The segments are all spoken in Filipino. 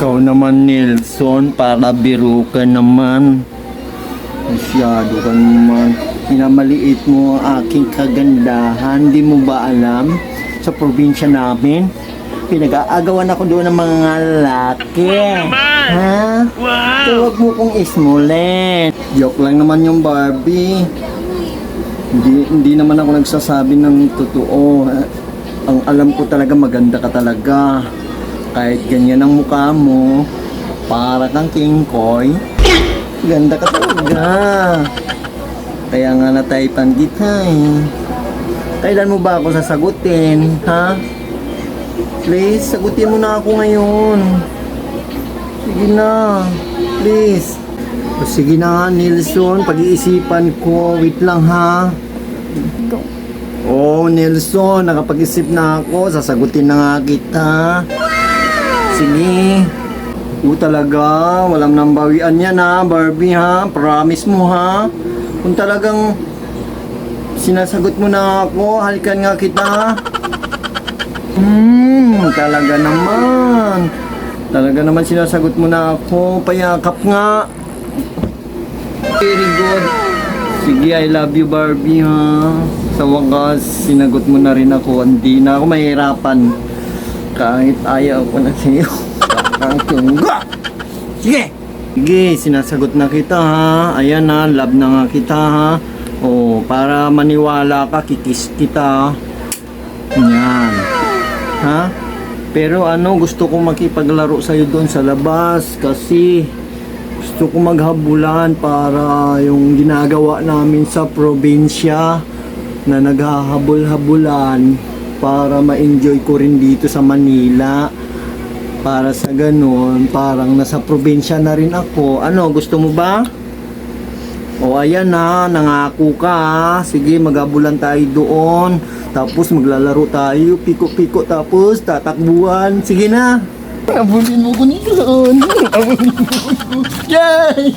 Ikaw naman, Nelson, para biro ka naman. Masyado ka naman. Pinamaliit mo ang aking kagandahan. Di mo ba alam? Sa probinsya namin, pinag-aagawan ako doon ng mga laki. Ha? Wow! Huwag mo kong ismulin. Joke lang naman yung Barbie. Hindi, hindi naman ako nagsasabi ng totoo. Ang alam ko talaga maganda ka talaga. Kahit ganyan ang mukha mo, para kang King Koy, ganda ka talaga. Kaya nga nataypan kita eh. Kailan mo ba ako sasagutin, ha? Please, sagutin mo na ako ngayon. Sige na. Please. O, sige na, Nelson. Pag-iisipan ko. Wait lang, ha? Oh, Nelson. Nakapag-isip na ako. Sasagutin na nga kita. Sige. O talaga, walang nambawian yan ha, Barbie ha. Promise mo ha. Kung talagang sinasagot mo na ako, halikan nga kita. Hmm, talaga naman. Talaga naman sinasagot mo na ako. Payakap nga. Very good. Sige, I love you Barbie ha. Sa wakas, sinagot mo na rin ako. Hindi na ako mahirapan. Kahit ayaw ko na sa'yo. Parang tungga. Sige. Sige, sinasagot na kita ha. Ayan ha, love na nga kita ha. O, para maniwala ka, kikis kita. Yan. Ha? Pero ano, gusto ko makipaglaro sa'yo doon sa labas kasi gusto ko maghabulan para yung ginagawa namin sa probinsya na naghahabol-habulan para ma-enjoy ko rin dito sa Manila. Para sa ganun, parang nasa probinsya na rin ako. Ano, gusto mo ba? O ayan na, nangako ka. Sige, maghabulan tayo doon. Tapos maglalaro tayo, piko-piko tapos tatakbuhan. Sige na. Abulin mo ko doon. Abulin mo ko. Yay!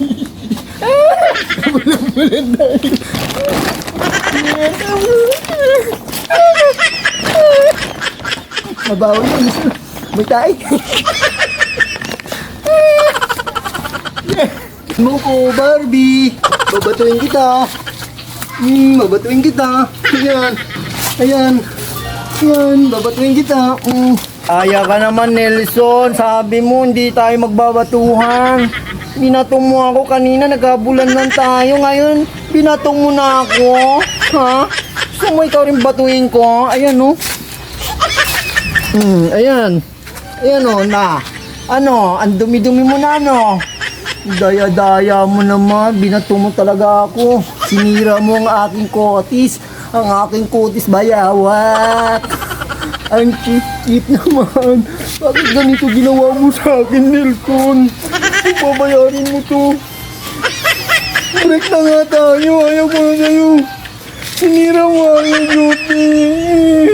Abulin tayo. Yes, abulin. Mabawi yun. May tayo. Mo ko, Barbie. Babatuin kita. Hmm, babatuin kita. Ayan. Ayan. Ayan, babatuin kita. Hmm. Aya ka naman, Nelson. Sabi mo, hindi tayo magbabatuhan. Binatong mo ako kanina, nagkabulan lang tayo. Ngayon, binatong mo na ako. Ha? Gusto mo ikaw rin batuin ko? Ayan, no? Hmm, ayan. Ayan, oh, na. Ano, ang dumi-dumi mo na, no? Daya-daya mo naman, binato mo talaga ako. Sinira mo ang aking kotis, ang aking kotis bayawat. Ang cheap-cheap naman. Bakit ganito ginawa mo sa akin, Nelson? Babayarin mo to. Break na nga tayo, ayaw ko na sa'yo. Sinira mo ang beauty.